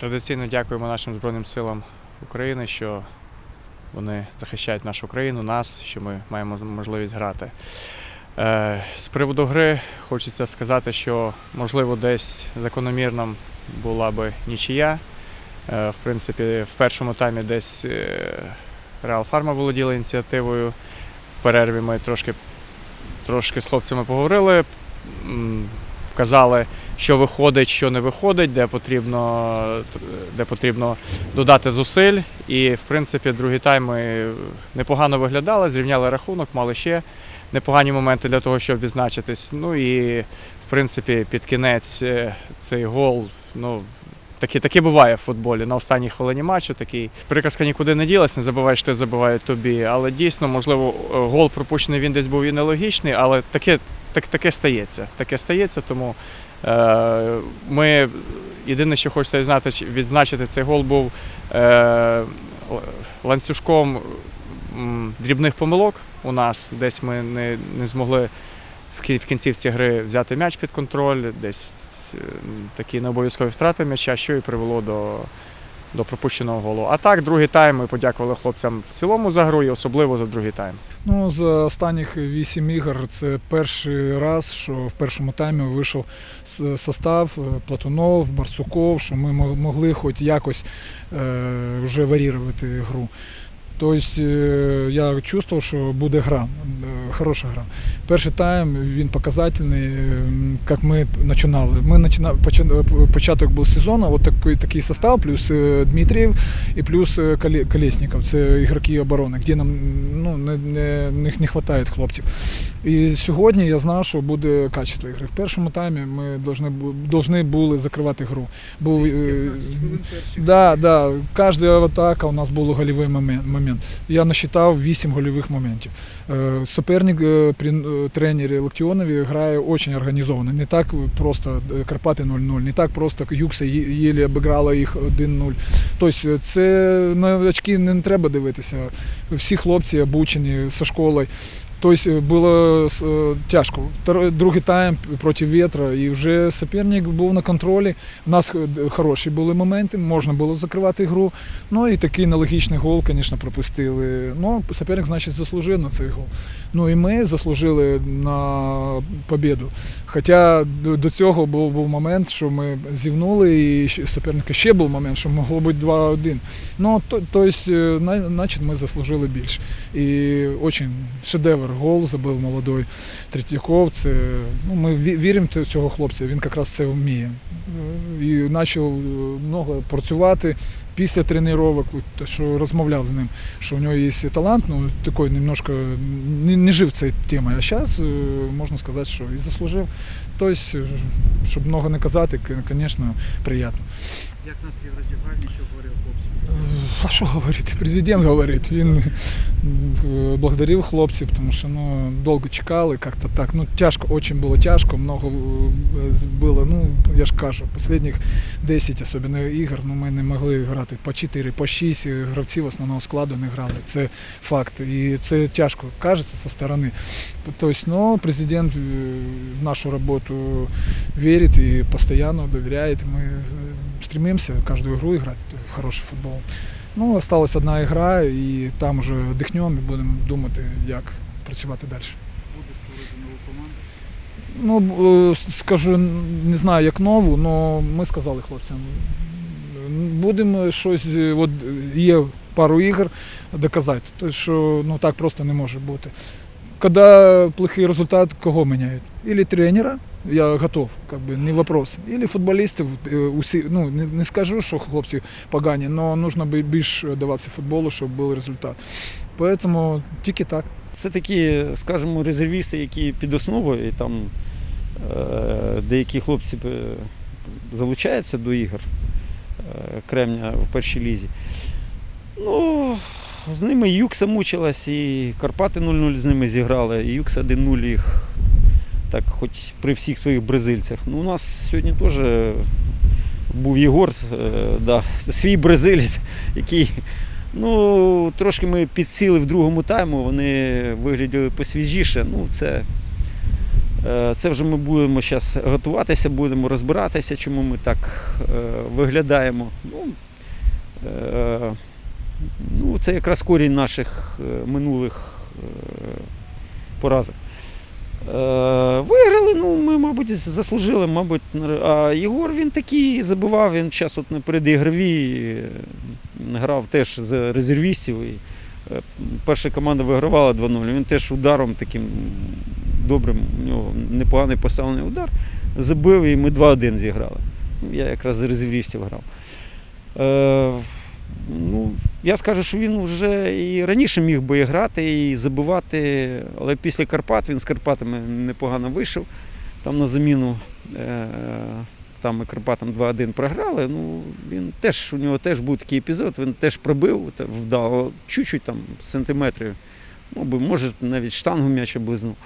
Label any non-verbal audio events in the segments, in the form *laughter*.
Традиційно дякуємо нашим Збройним силам України, що вони захищають нашу країну, нас, що ми маємо можливість грати. Е, З приводу гри хочеться сказати, що можливо десь закономірно була би нічия. Е, В принципі, в першому таймі десь Реал Фарма володіла ініціативою. В перерві ми трошки, трошки з хлопцями поговорили, вказали, що виходить, що не виходить, де потрібно, де потрібно додати зусиль. І, в принципі, другий тайм ми непогано виглядали, зрівняли рахунок, мали ще непогані моменти для того, щоб відзначитись. Ну і, в принципі, під кінець е, цей гол, ну. Таке, таке буває в футболі на останній хвилині матчу. Такий приказка нікуди не ділась, не забувай, що ти забивають тобі. Але дійсно, можливо, е, гол пропущений він десь був і нелогічний, але таке, так, таке стається. Таке стається, тому ми єдине, що хочеться відзнати, відзначити, цей гол був е, ланцюжком дрібних помилок у нас. Десь ми не, не змогли в кінцівці гри взяти м'яч під контроль, десь е, такі необов'язкові втрати м'яча, що і привело до, до пропущеного голу. А так, другий тайм ми подякували хлопцям в цілому за гру і особливо за другий тайм. Ну, за останніх вісім ігор це перший раз, що в першому таймі вийшов состав е, Платунов, Барсуков, що ми могли хоч якось е, вже варірувати гру. Тобто е, я чувствував, що буде гра, е, хороша гра. Перший тайм він показательний, е, як ми починали. Ми початок був сезону, от такий, такий состав, плюс Дмитрієв і плюс Колєсніков, це ігроки оборони, де нам ну, не, не, не, не вистачає хлопців. І сьогодні я знав, що буде качество ігри. В першому таймі ми должны, должны були закривати гру. Був, Да, да. Кожна атака у нас був гольовий момент. Момент. Я насчитав 8 гольових моментів. Е, Суперник е, при е, тренері Локтіонові грає дуже організовано. Не так просто Карпати 0-0, не так просто Юкса єлі обіграла їх 1-0. Тобто це на очки не треба дивитися. Всі хлопці обучені зі школою. Тобто було е, тяжко. Другий тайм проти вітра, і вже суперник був на контролі. У нас е, хороші були моменти, можна було закривати гру. Ну і такий нелогічний гол, звісно, пропустили. Ну, суперник, значить, заслужив на цей гол. Ну і ми заслужили на побіду. Хоча до цього був, був момент, що ми зівнули, і суперника ще був момент, що могло бути 2-1. Ну, то, тобто, значить, ми заслужили більше. І дуже шедевр гол забив молодой Третьяков. Це, ну, ми віримо в цього хлопця, він якраз це вміє. Е, І почав е, много працювати після тренувань, що розмовляв з ним, що у нього є талант, ну такий немножко не, не жив цією темою. А зараз можна сказати, що і заслужив. Тобто, е, щоб много не казати, звісно, приємно. Як настрій в роздягальні, що говорив хлопці? А що говорити? Президент говорить. Він е, благодарив хлопців, тому що ну, довго чекали, як-то так. Ну, тяжко, дуже було тяжко, много е, було. Ну, я ж кажу, останніх 10 особливо ігор, ну, ми не могли грати по 4, по 6 гравців основного складу не грали. Це факт. І це тяжко кажеться зі сторони. Тобто, ну, президент е, в нашу роботу вірить і постійно довіряє. Ми е, стремимося кожну гру грати в хороший футбол. Ну, осталась одна гра, і там вже дихнемо і будемо думати, як працювати далі. Буде створити нову команду? Ну, е, скажу, не знаю, як нову, але ми сказали хлопцям, будемо щось, е, от є пару ігор доказати, що ну, так просто не може бути. Коли плохий результат, кого міняють? Ілі тренера, я готов, как бы, не вопрос. Или футболістів, е, усі, ну, не, скажу, що хлопці погані, але потрібно більше даватися футболу, щоб був результат. Тому тільки так. Це такі, скажімо, резервісти, які під основою, і там е, деякі хлопці е, залучаються до ігор Кремня в першій лізі. Ну, з ними Юкса мучилась, і Карпати 0-0 з ними зіграли, і Юкса 1-0 їх, так, хоч при всіх своїх бразильцях. Ну, у нас сьогодні теж був Єгор, е, да, свій бразилець, який Ну, трошки ми підсіли в другому тайму, вони виглядали посвіжіше. Ну, це Е, Це вже ми будемо зараз готуватися, будемо розбиратися, чому ми так е, виглядаємо. Ну, е, ну, це якраз корінь наших е, минулих е, поразок. Е, Виграли, ну ми, мабуть, заслужили, мабуть. А Єгор він такий забивав, він зараз от на передігровій грав теж за резервістів. І перша команда вигравала 2-0. Він теж ударом таким добрим, у нього непоганий поставлений удар, забив і ми 2-1 зіграли. Ну, Я якраз за резервістів грав. Ну, я скажу, що він вже і раніше міг би і грати, і забивати, але після Карпат він з Карпатами непогано вийшов. Там на заміну е, там ми Карпатам 2-1 програли. Ну, він теж, у нього теж був такий епізод, він теж пробив вдало, чуть-чуть там сантиметрів. Ну, може, навіть штангу м'яч облизнув.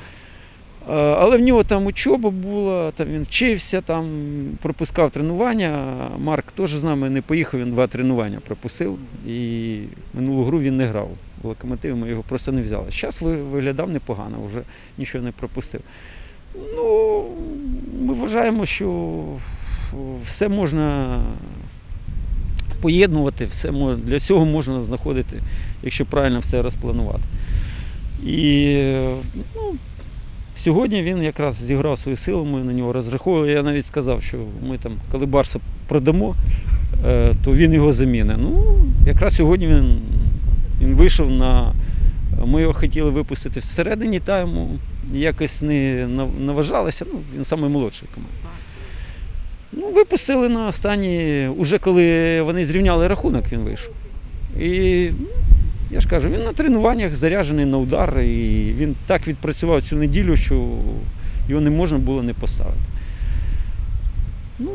Е, Але в нього там учоба була, там він вчився, там пропускав тренування. Марк теж з нами не поїхав, він два тренування пропустив. І минулу гру він не грав. В локомотиві ми його просто не взяли. Зараз виглядав непогано, вже нічого не пропустив. Ну, ми вважаємо, що все можна поєднувати, все для цього можна знаходити, якщо правильно все розпланувати. І ну, Сьогодні він якраз зіграв свою силу, ми на нього розраховували. Я навіть сказав, що ми там, коли Барса продамо, е, то він його замінить. Ну, якраз сьогодні він, він вийшов на. Ми його хотіли випустити всередині тайму, якось не наважалися. Ну, він самий молодший команд. Ну, випустили на останній, уже коли вони зрівняли рахунок, він вийшов. І ну, я ж кажу, він на тренуваннях заряджений на удар, і він так відпрацював цю неділю, що його не можна було не поставити. Ну,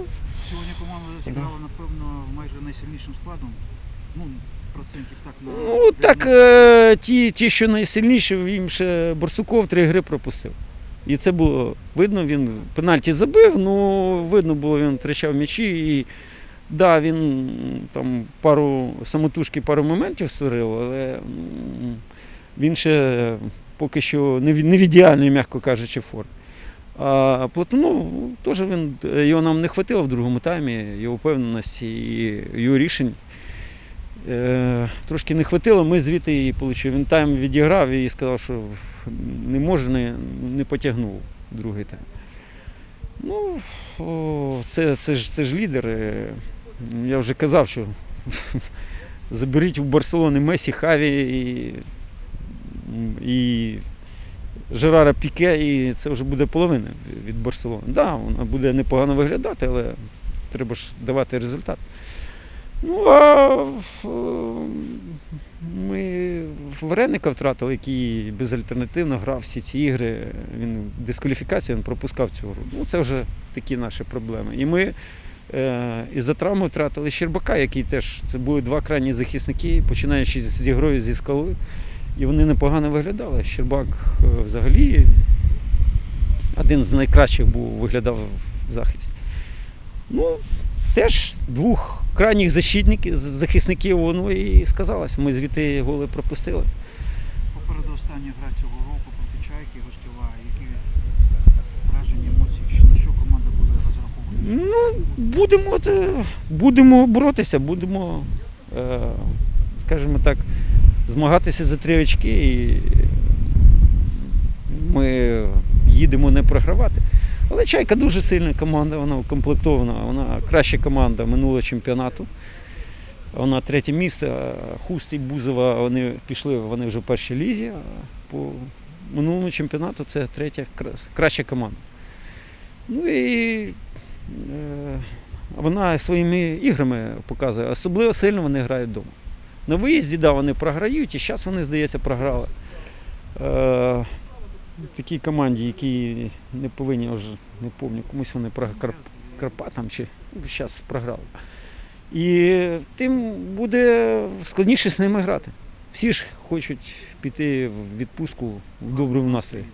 Сьогодні команда зіграла, напевно, майже найсильнішим складом. Ну, процентів так на. ну так, е, ті, ті, що найсильніші, їм ще Барсуков три гри пропустив. І це було видно, він пенальті забив, ну видно було, він втрачав м'ячі. І да, він там пару самотужки, пару моментів створив, але він ще поки що не в, не в ідеальній, м'яко кажучи, формі. А Платунов ну, теж він, його нам не хватило в другому таймі, його впевненості і його рішень. Е, трошки не хватило, ми звідти її отримали. Він тайм відіграв і сказав, що не може, не, не потягнув другий тайм. Ну, о, це, це, ж, це ж лідер. Я вже казав, що *laughs* заберіть у Барселони Месі, Хаві і, і Жерара Піке, і це вже буде половина від Барселони. Так, да, вона буде непогано виглядати, але треба ж давати результат. Ну, а ми Вареника втратили, який безальтернативно грав всі ці ігри. Він дискваліфікацію він пропускав цю гру. Ну, це вже такі наші проблеми. І ми е, із-за травми втратили Щербака, який теж це були два крайні захисники, починаючи з ігрою зі скалою. І вони непогано виглядали. Щербак е, взагалі один з найкращих був, виглядав в захисті. Ну, теж двох крайніх захисників воно і сказалось. Ми звідти голи пропустили. Попереду остання гра цього року проти Чайки, гостьова. Які скажімо так, враження, емоції, що- на що команда буде розраховувати? Ну, будемо, е, будемо боротися, будемо, е, скажімо так, змагатися за три очки. І ми їдемо не програвати. Але Чайка дуже сильна команда, вона укомплектована, вона краща команда минулого чемпіонату. Вона третє місце. Хуст і Бузова вони пішли, вони вже в першій лізі. По минулому чемпіонату це третя краща команда. Ну і вона своїми іграми показує. Особливо сильно вони грають вдома. На виїзді, да, вони програють, і зараз вони, здається, програли. Е, такій команді, які не повинні вже не пам'ятаю, комусь вони про Карпатам чи зараз програли. І тим буде складніше з ними грати. Всі ж хочуть піти в відпустку в доброму настрої.